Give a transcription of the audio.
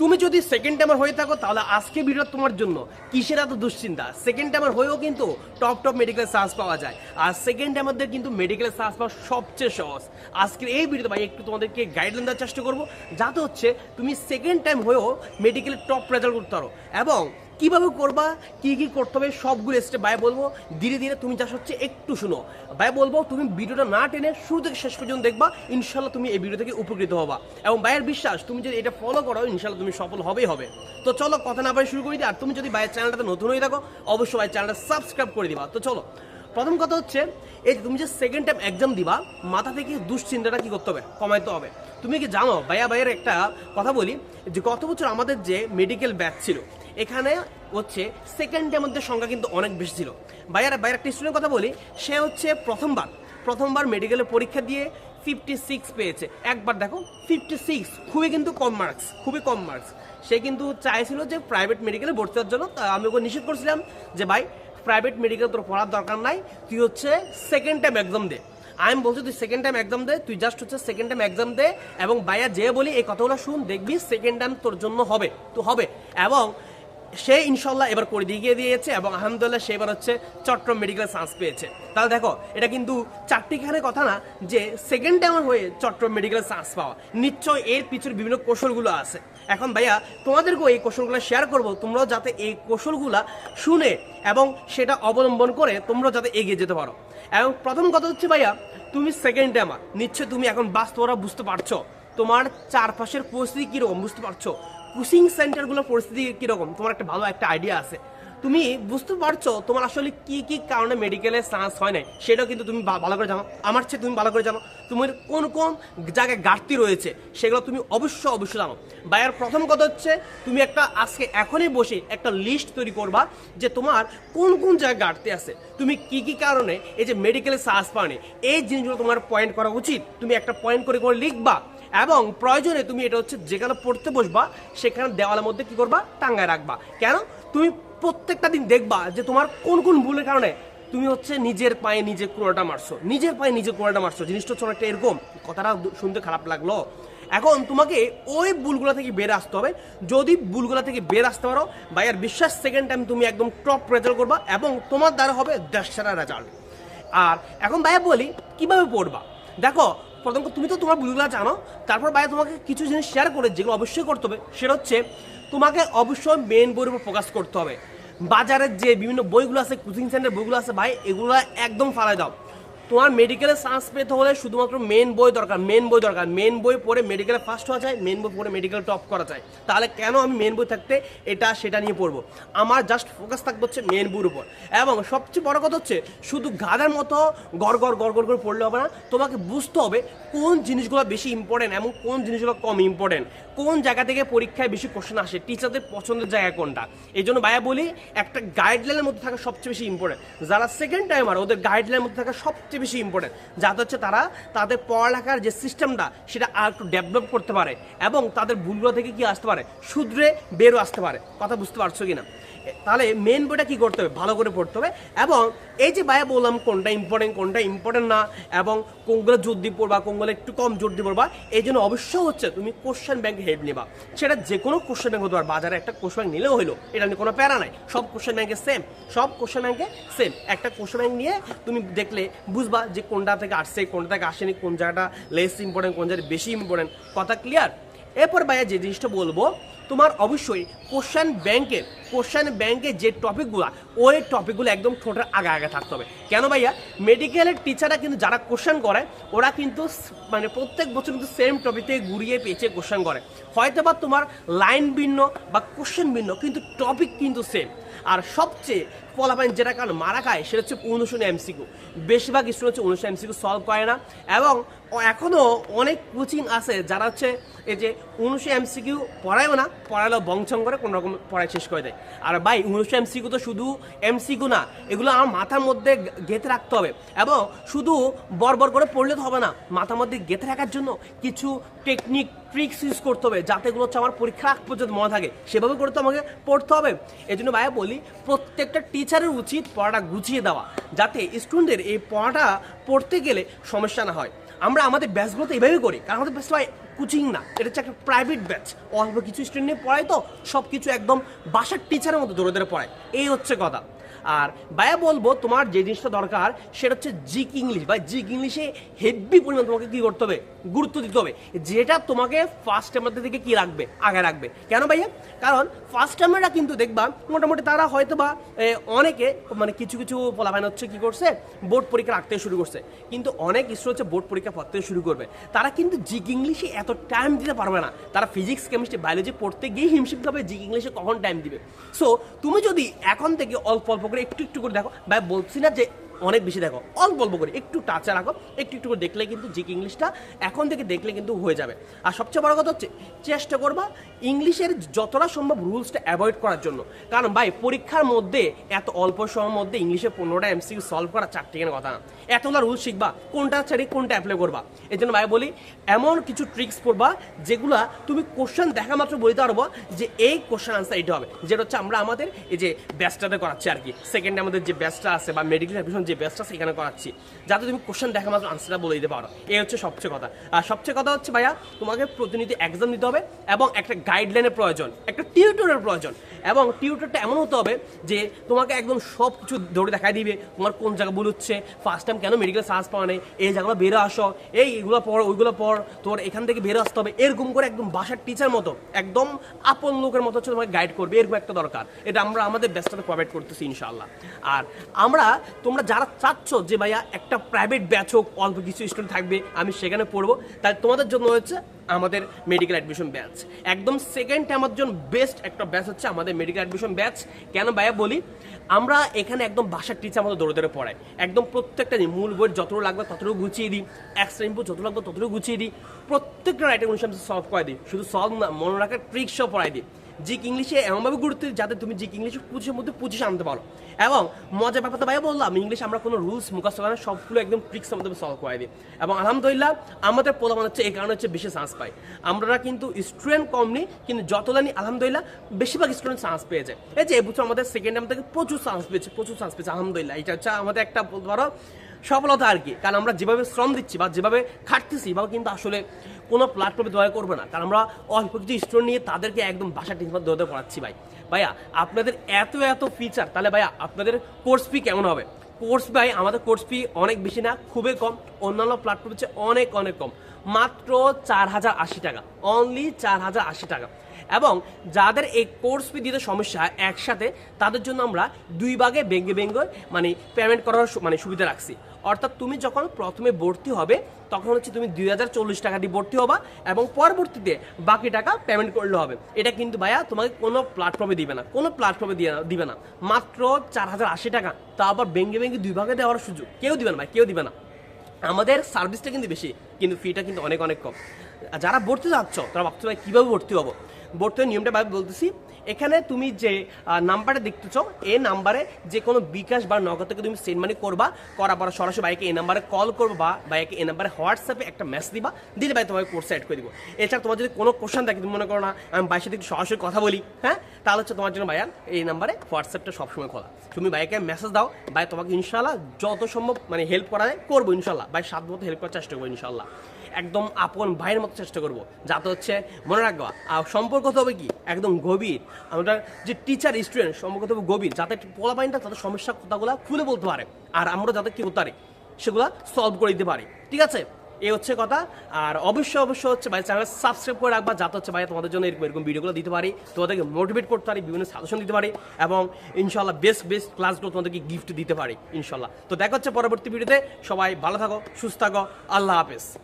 তুমি যদি second timer হয়ে থাকো, তাহলে আজকে ভিডিও তোমার জন্য। কিসের এত দুশ্চিন্তা? সেকেন্ড টাইমার হয়েও কিন্তু টপ টপ মেডিকেল সার্চ পাওয়া যায়। আর সেকেন্ড টাইমারদের কিন্তু মেডিকেল সার্চ পাওয়া সবচেয়ে সহজ। আজকের এই ভিডিওতে ভাই, একটু তোমাদেরকে গাইডলাইন দেওয়ার চেষ্টা করব। যাতে হচ্ছে, তুমি সেকেন্ড টাইম হয়েও মেডিকেলের টপ রেজাল্ট করতে পারো এবং কীভাবে করবা, কি কি করতে হবে, সবগুলো স্টেপ ভাই বলব। ধীরে ধীরে তুমি যা হচ্ছে একটু শুনো। ভাই বলব, তুমি ভিডিওটা না টেনে শুরু থেকে শেষ পর্যন্ত দেখবা ইনশাল্লাহ তুমি এই ভিডিও থেকে উপকৃত হবা। এবং ভাইয়ের বিশ্বাস, তুমি যদি এটা ফলো করো ইনশাল্লাহ তুমি সফল হবেই হবে। তো চলো, কথা না ভাই শুরু করে দিই আর তুমি যদি ভাইয়ের চ্যানেলটাতে নতুন হয়ে থাকো, অবশ্যই ভাই চ্যানেলটা সাবস্ক্রাইব করে দিবা। তো চলো, প্রথম কথা হচ্ছে, এই যে তুমি যে সেকেন্ড টাইম এক্সাম দিবা, মাথা থেকে দুশ্চিন্তাটা কি করতে হবে? কমাইতে হবে। তুমি কি জানো, ভাইয়া ভাইয়ের একটা কথা বলি, যে গত বছর আমাদের যে মেডিকেল ব্যাচ ছিল, এখানে হচ্ছে সেকেন্ড মধ্যে সংখ্যা কিন্তু অনেক বেশি ছিল। ভাইয়ার ভাইয়ের একটা স্টুডেন্ট কথা বলি, সে হচ্ছে প্রথমবার প্রথমবার মেডিকেলের পরীক্ষা দিয়ে ফিফটি সিক্স পেয়েছে। একবার দেখো ফিফটি সিক্স খুবই কিন্তু কম মার্কস খুবই কম মার্কস সে কিন্তু চাইছিল যে প্রাইভেট মেডিকেলে ভর্তি হওয়ার জন্য আমি ওকে নিষেধ করছিলাম যে, ভাই প্রাইভেট মেডিকেল তোর পড়ার দরকার নাই, তুই হচ্ছে সেকেন্ড টাইম এক্সাম দে। আমি বলছি, তুই সেকেন্ড টাইম এক্সাম দে, তুই জাস্ট হচ্ছে সেকেন্ড টাইম এক্সাম দে এবং বাইয়া যে বলি, এই কথাগুলো শুন, দেখবি সেকেন্ড টাইম তোর জন্য হবে, তো হবে। এবং সে ইনশাল্লাহ এবার করে দিয়ে দিয়েছে এবং আলহামদুলিল্লাহ সে এবার হচ্ছে চট্টগ্রাম মেডিকেল সায়েন্স পেয়েছে। তাহলে দেখো, এটা কিন্তু চারটিখানে কথা না, যে সেকেন্ড টাইমার হয়ে চট্টগ্রাম মেডিকেল সায়েন্স পাওয়া নিশ্চয় এর পিছনে বিভিন্ন কৌশলগুলো আছে। এখন ভাইয়া, তোমাদেরকেও এই কৌশলগুলো শেয়ার করব, তোমরাও যাতে এই কৌশলগুলা শুনে এবং সেটা অবলম্বন করে তোমরাও যাতে এগিয়ে যেতে পারো। এবং প্রথম কথা হচ্ছে ভাইয়া, তুমি সেকেন্ড টাইমার নিশ্চয় তুমি এখন বাস্তবরা বুঝতে পারছ, তোমার চারপাশের পরিস্থিতি কীরকম বুঝতে পারছ কোচিং সেন্টারগুলোর পরিস্থিতি কীরকম? তোমার একটা ভালো একটা আইডিয়া আছে। তুমি বুঝতে পারছ তোমার আসলে কি কি কারণে মেডিকেলের চান্স হয় না সেটাও কিন্তু তুমি ভালো করে জানো। আমার চেয়ে তুমি ভালো করে জানো। তোমার কোন কোন জায়গায় ঘাটতি রয়েছে, সেগুলো তুমি অবশ্যই অবশ্যই জানো। বাইরের প্রথম কথা হচ্ছে, তুমি একটা আজকে এখনই বসে একটা লিস্ট তৈরি করবা যে তোমার কোন কোন জায়গায় ঘাটতি আছে। তুমি কি কি কারণে এই যে মেডিকেলের চান্স পাওনি? এই জিনিসগুলো তোমার পয়েন্ট করা উচিত। তুমি একটা পয়েন্ট করে করে লিখবা। এবং প্রয়োজনে তুমি এটা হচ্ছে যেখানে পড়তে বসবা, সেখানে দেওয়ালের মধ্যে কি করবা? টাঙ্গায় রাখবা। কেন? তুমি প্রত্যেকটা দিন দেখবা যে তোমার কোন কোন ভুলের কারণে তুমি হচ্ছে নিজের পায়ে নিজে কোড়াটা মারছো। নিজের পায়ে নিজে কোড়াটা মারছো। জিনিসটা হচ্ছে অনেকটা এরকম। কথাটা শুনতে খারাপ লাগল। এখন তোমাকে ওই ভুলগুলো থেকে বের আসতে হবে। যদি ভুলগুলো থেকে বের আসতে পারো ভাইয়ার বিশ্বাস সেকেন্ড টাইম তুমি একদম টপ রেজাল্ট করবা এবং তোমার দ্বারা হবে দেশ সেরা রেজাল্ট আর এখন ভাইয়া বলি, কীভাবে পড়বা? দেখো প্রথম তুমি তো তোমার ভুলগুলো জানো। তারপর বাইরে তোমাকে কিছু জিনিস শেয়ার করে যেগুলো অবশ্যই করতে হবে। সেটা হচ্ছে, তোমাকে অবশ্যই মেন বইয়ের উপর ফোকাস করতে হবে। বাজারের যে বিভিন্ন বইগুলো আছে কোচিং সেন্টার বইগুলো আছে, ভাই, এগুলো একদম ফালাই দাও। তোমার মেডিকেলে চান্স পেতে হলে শুধুমাত্র মেন বই দরকার মেন বই দরকার। মেন বই পড়ে মেডিকেলে ফার্স্ট হওয়া যায় মেন বই পড়ে মেডিকেল টপ করা যায়। তাহলে কেন আমি মেন বই থাকতে এটা সেটা নিয়ে পড়ব? আমার জাস্ট ফোকাস থাকবে হচ্ছে মেন বইয়ের উপর। এবং সবচেয়ে বড় কথা হচ্ছে, শুধু গাধার মতো গড় গড় গড় গড় করে পড়লে হবে না, তোমাকে বুঝতে হবে কোন জিনিসগুলো বেশি ইম্পর্টেন্ট এবং কোন জিনিসগুলো কম ইম্পর্টেন্ট কোন জায়গা থেকে পরীক্ষায় বেশি কোশ্চেন আসে টিচারদের পছন্দের জায়গা কোনটা? এই জন্য ভাইয়া বলি, একটা গাইডলাইনের মধ্যে থাকা সবচেয়ে বেশি ইম্পর্টেন্ট যারা সেকেন্ড টাইমার ওদের গাইডলাইনের মধ্যে থাকা সবচেয়ে বেশি ইম্পর্টেন্ট যাতে হচ্ছে তারা তাদের পড়ালেখার যে সিস্টেমটা সেটা আর একটু ডেভেলপ করতে পারে এবং তাদের ভুলগুলো থেকে কি আসতে পারে? শুধরে বেরো আসতে পারে। কথা বুঝতে পারছ কিনা? এ, তাহলে মেন বইটা কি করতে হবে? ভালো করে পড়তে হবে। এবং এই যে ভাইয়া বললাম কোনটা ইম্পর্টেন্ট কোনটা ইম্পর্টেন্ট না এবং কোনগুলো জোর দিয়ে পড়বা কোনগুলো একটু কম জোর দিয়ে পড়বা এই জন্য অবশ্যই হচ্ছে তুমি কোশ্চেন ব্যাংকে হেল্প নেবা। সেটা যে কোনো কোশ্চেন ব্যাংক হতে পারে। বাজারে একটা কোশ্চেন ব্যাংক নিলেও হলো এটা নিয়ে কোনো প্যারা নাই। সব কোশ্চেন ব্যাংকে সেম সব কোশ্চেন ব্যাংকে সেম একটা কোশ্চেন ব্যাংক নিয়ে তুমি দেখলে বুঝবা যে কোনটা থেকে আসছে কোনটা থেকে আসেনি, কোন জায়গাটা লেস ইম্পর্টেন্ট কোন জায়গাটা বেশি ইম্পর্টেন্ট কথা ক্লিয়ার এরপর ভাইয়া যে জিনিসটা বলব তোমার অবশ্যই কোশ্চেন ব্যাংকের কোশ্চেন ব্যাংকের যে টপিকগুলো, ওই টপিকগুলো একদম ঠোঁটের আগে আগে থাকতে হবে। কেন ভাইয়া? মেডিকেলের টিচাররা কিন্তু যারা কোশ্চেন করে, ওরা কিন্তু মানে প্রত্যেক বছর কিন্তু সেম টপিকে ঘুরিয়ে পেঁচে কোশ্চেন করে। হয়তো বা তোমার লাইন ভিন্ন বা কোশ্চেন ভিন্ন, কিন্তু টপিক কিন্তু সেম আর সবচেয়ে ফলাফল যেটা কারণ মারা খায়, সেটা হচ্ছে অনুশীলন এমসিকিউ বেশিরভাগ স্টুডেন্ট হচ্ছে অনুশীলন এমসিকিউ সলভ করে না। এবং এখনও অনেক কোচিং আছে যারা হচ্ছে এই যে অনুশীলন এমসিকিউ পড়ায়ও না পড়ালেও বংচং করে কোনো রকম পড়াই শেষ করে দেয়। আর ভাই, উনিশশো এমসিকু তো শুধু এমসিকু না, এগুলো আমার মাথার মধ্যে গেঁথে রাখতে হবে। এবং শুধু বর করে পড়লে তো হবে না, মাথার মধ্যে গেঁথে রাখার জন্য কিছু টেকনিক ট্রিক্স ইউজ করতে হবে, যাতে হচ্ছে আমার পরীক্ষা আগ পর্যন্ত মনে থাকে। সেভাবে করে তো আমাকে পড়তে হবে। এই জন্য ভাইয়া বলি, প্রত্যেকটা টিচারের উচিত পড়াটা গুছিয়ে দেওয়া, যাতে স্টুডেন্টদের এই পড়াটা পড়তে গেলে সমস্যা না হয়। আমরা আমাদের ব্যাচগুলোতে এভাবেই করি, কারণ আমাদের ব্যাচটা কোচিং না, এটা হচ্ছে একটা প্রাইভেট ব্যাচ অল্প কিছু স্টুডেন্ট নিয়ে পড়ায় তো সব কিছু একদম বাসার টিচারের মতো ধরে ধরে পড়ায়। এই হচ্ছে কথা। আর ভাইয়া বলব, তোমার যে জিনিসটা দরকার, সেটা হচ্ছে জিক ইংলিশ। বা জিক ইংলিশে হেভি পরিমাণ তোমাকে কি করতে হবে? গুরুত্ব দিতে হবে। যেটা তোমাকে ফার্স্ট টাইমারদের দিকে কি রাখবে? আগে রাখবে। কেন ভাইয়া? কারণ ফার্স্ট টাইমাররা কিন্তু দেখবা, মোটামুটি তারা হয়তো বা অনেকে মানে কিছু কিছু পোলাপাইন হচ্ছে কি করছে? বোর্ড পরীক্ষা রাখতে শুরু করছে। কিন্তু অনেক স্টুডেন্ট হচ্ছে বোর্ড পরীক্ষা পড়তে শুরু করবে। তারা কিন্তু জিক ইংলিশে এত টাইম দিতে পারবে না। তারা ফিজিক্স কেমিস্ট্রি বায়োলজি পড়তে গিয়ে হিমশিম হবে জিক ইংলিশে কখন টাইম দিবে? সো তুমি যদি এখন থেকে অল্প অল্প করে একটু একটু করে দেখো ভাই বলছি না যে অনেক বেশি দেখো, অল্প অল্প করে, একটু টাচে রাখো, একটু একটু করে দেখলে কিন্তু জিক ইংলিশটা এখন থেকে দেখলে কিন্তু হয়ে যাবে। আর সবচেয়ে বড় কথা হচ্ছে, চেষ্টা করবা ইংলিশের যতটা সম্ভব রুলসটা অ্যাভয়েড করার জন্য। কারণ ভাই, পরীক্ষার মধ্যে, এত অল্প সময়ের মধ্যে ইংলিশে পনেরোটা এমসিকিউ সলভ করা চারটে কেন কথা না। এতগুলো রুলস শিখবা, কোনটা ছেড়ে, কোনটা অ্যাপ্লাই করবা। এই জন্য ভাই বলি, এমন কিছু ট্রিক্স পড়বা যেগুলা তুমি কোশ্চেন দেখা মাত্র বলতে পারব যে এই কোশ্চেন আনসার এটা হবে। যেটা হচ্ছে আমরা আমাদের এই যে ব্যাচটাতে করাচ্ছি আর কি। সেকেন্ডে আমাদের যে ব্যাচটা আছে বা মেডিকেল অ্যাডমিশন যে ব্যাচটা সেখানে করাচ্ছি। যাতে তুমি কোশ্চেন দেখা মাত্র আনসারটা বলে দিতে পারো। এই হচ্ছে সবচেয়ে কথা। আর সবচেয়ে কথা হচ্ছে, ভাইয়া, তোমাকে প্রতিনিধি এক্সাম দিতে হবে এবং একটা গাইডলাইনের প্রয়োজন, একটা টিউটরের প্রয়োজন। এবং টিউটরটা এমন হতে হবে যে, তোমাকে একদম সব কিছু ধরে দেখাই দিবে, তোমার কোন জায়গা ভুল হচ্ছে ফার্স্ট টাইম কেন মেডিকেল সায়েন্স পাওয়া নেই, এই জায়গাগুলো বেরো আসো, এই এগুলো পড়, ওইগুলো পড়, তোমার এখান থেকে বেরো আসতে হবে, এরকম করে একদম বাসার টিচার মতো, একদম আপন লোকের মতো হচ্ছে তোমাকে গাইড করবে, এরকম একটা দরকার। এটা আমরা আমাদের ব্যস্ততা প্রোভাইড করতেছি ইনশাল্লাহ আর আমরা, তোমরা যারা চাচ্ছ যে ভাইয়া একটা প্রাইভেট ব্যাচ হোক, অল্প কিছু স্টুডেন্ট থাকবে, আমি সেখানে পড়ব। তাই তোমাদের জন্য হচ্ছে আমাদের মেডিকেল অ্যাডমিশন ব্যাচ একদম সেকেন্ড টাইমের জন্য বেস্ট একটা ব্যাচ হচ্ছে আমাদের মেডিকেল অ্যাডমিশন ব্যাচ কেন ভাইয়া বলি? আমরা এখানে একদম বাসার টিচার আমাদের দৌড়ে দৌড়ে পড়াই। একদম প্রত্যেকটা মূল বই যতটুকু লাগবে ততটুকু গুছিয়ে দিই। এক্সট্রা ইনপুট যতটুকু লাগবে ততটুকু গুছিয়ে দিই। প্রত্যেকটা রাইটের অনুষ্ঠান সলভ করে দিই। শুধু সলভ না, মনে রাখার ট্রিক্সও পড়াই দিই। জিক ইংলিশে এমনভাবে গুরুত্ব যাতে তুমি জিক ইংলিশে পঁচিশের মধ্যে পঁচিশে আনতে পারো এবং মজার ব্যাপারটা ভাই বললাম, ইংলিশ আমরা কোনো রুলস মুখস্থ করে না, সবগুলো একদম ট্রিক্সের মধ্যে সলভ করে দিই। এবং আলহামদুলিল্লাহ, আমাদের প্রধান হচ্ছে এই কারণে হচ্ছে বেশি চান্স পাই। আমরা কিন্তু স্টুডেন্ট কম নেই, কিন্তু যতটা নিই, আলহামদুলিল্লাহ, বেশিরভাগ স্টুডেন্ট চান্স পেয়ে যায়। এই যে এবছর আমাদের সেকেন্ড টাইম থেকে প্রচুর চান্স পেয়েছে, প্রচুর চান্স পেয়েছে, আলহামদুলিল্লাহ। এটা হচ্ছে আমাদের একটা বলতে পারো সফলতা আর কি। কারণ আমরা যেভাবে শ্রম দিচ্ছি বা যেভাবে খাটতেছি বা কিন্তু আসলে কোনো প্ল্যাটফর্মে দয়া করবে না। কারণ আমরা অল্প কিছু স্টুডেন্ট নিয়ে তাদেরকে একদম ভাষা টিচার দৌড়তে পড়াচ্ছি ভাই। ভাইয়া, আপনাদের এত এত ফিচার তাহলে ভাইয়া আপনাদের কোর্স ফি কেমন হবে? কোর্স ভাই, আমাদের কোর্স ফি অনেক বেশি না, খুবই কম। অন্যান্য প্ল্যাটফর্ম হচ্ছে অনেক অনেক কম। মাত্র চার হাজার আশি টাকা। অনলি চার হাজার আশি টাকা। এবং যাদের এই কোর্স ফি দিতে সমস্যা হয় একসাথে, তাদের জন্য আমরা দুই ভাগে বেঙ্গে বেঙ্গে মানে পেমেন্ট করার মানে সুবিধা রাখছি। অর্থাৎ তুমি যখন প্রথমে ভর্তি হবে, তখন হচ্ছে তুমি দুই হাজার চল্লিশ টাকা দিয়ে ভর্তি হবা এবং পরবর্তীতে বাকি টাকা পেমেন্ট করলে হবে। এটা কিন্তু ভাইয়া তোমাকে কোনো প্ল্যাটফর্মে দিবে না, কোনো প্ল্যাটফর্মে দিয়ে দিবে না। মাত্র চার হাজার আশি টাকা, তা আবার বেঙ্গে বেঙ্গে দুই ভাগে দেওয়ার সুযোগ। কেউ দিবে না ভাই, কেউ দিবে না। আমাদের সার্ভিসটা কিন্তু বেশি, কিন্তু ফিটা কিন্তু অনেক অনেক কম। যারা ভর্তি যাচ্ছ তারা ভাবছ ভাই কীভাবে ভর্তি হব? ভর্তি নিয়মটা ভাবে বলতেছি এখানে তুমি যে নাম্বারটা দেখতেছ এই নাম্বারে যে কোনো বিকাশ বা নগদ থেকে তুমি সেন্ড মানি করবা, করার পর সরাসরি বাইকে এই নাম্বারে কল করব বা বাইকে এই নাম্বারে হোয়াটসঅ্যাপে একটা মেসেজ দিবা, দিলে ভাই তোমাকে কোর্স অ্যাড করে দিব। এছাড়া তোমার যদি কোনো কোশ্চেন থাকে, তুমি মনে করো না, আমি বাইশের সাথে সরাসরি কথা বলি হ্যাঁ? তাহলে হচ্ছে তোমার জন্য ভাইয়া এই নাম্বারে হোয়াটসঅ্যাপটা সবসময় খোলা। তুমি বাইকে মেসেজ দাও, ভাই তোমাকে ইনশাল্লাহ যত সম্ভব মানে হেল্প করা যায় করব ইনশাল্লাহ ভাই সাত মতো হেল্প করার চেষ্টা করব ইনশাল্লাহ একদম আপন ভাইয়ের মতো চেষ্টা করব। যাতে হচ্ছে, মনে রাখবা, আর সম্পর্ক তো হবে কি? একদম গভীর। আমরা যে টিচার স্টুডেন্ট সম্পর্ক তো হবে গভীর। যাতে পোলাপাইনটা তাদের সমস্যার কথাগুলো খুলে বলতে পারে। আর আমরা যাতে কি করতে সেগুলো সলভ করে দিতে পারি। ঠিক আছে? এই হচ্ছে কথা। আর অবশ্যই অবশ্যই হচ্ছে ভাই চ্যানেল সাবস্ক্রাইব করে রাখবা। যাতে হচ্ছে ভাই, তোমাদের জন্য এরকম এরকম ভিডিওগুলো দিতে পারি। তোমাদেরকে মোটিভেট করতে পারি, বিভিন্ন সাজেশন দিতে পারি। এবং ইনশাল্লাহ বেস্ট বেস্ট ক্লাসগুলো তোমাদেরকে গিফট দিতে পারি ইনশাল্লাহ তো দেখা হচ্ছে পরবর্তী ভিডিওতে সবাই ভালো থাকো, সুস্থ থাকো। আল্লাহ হাফেজ।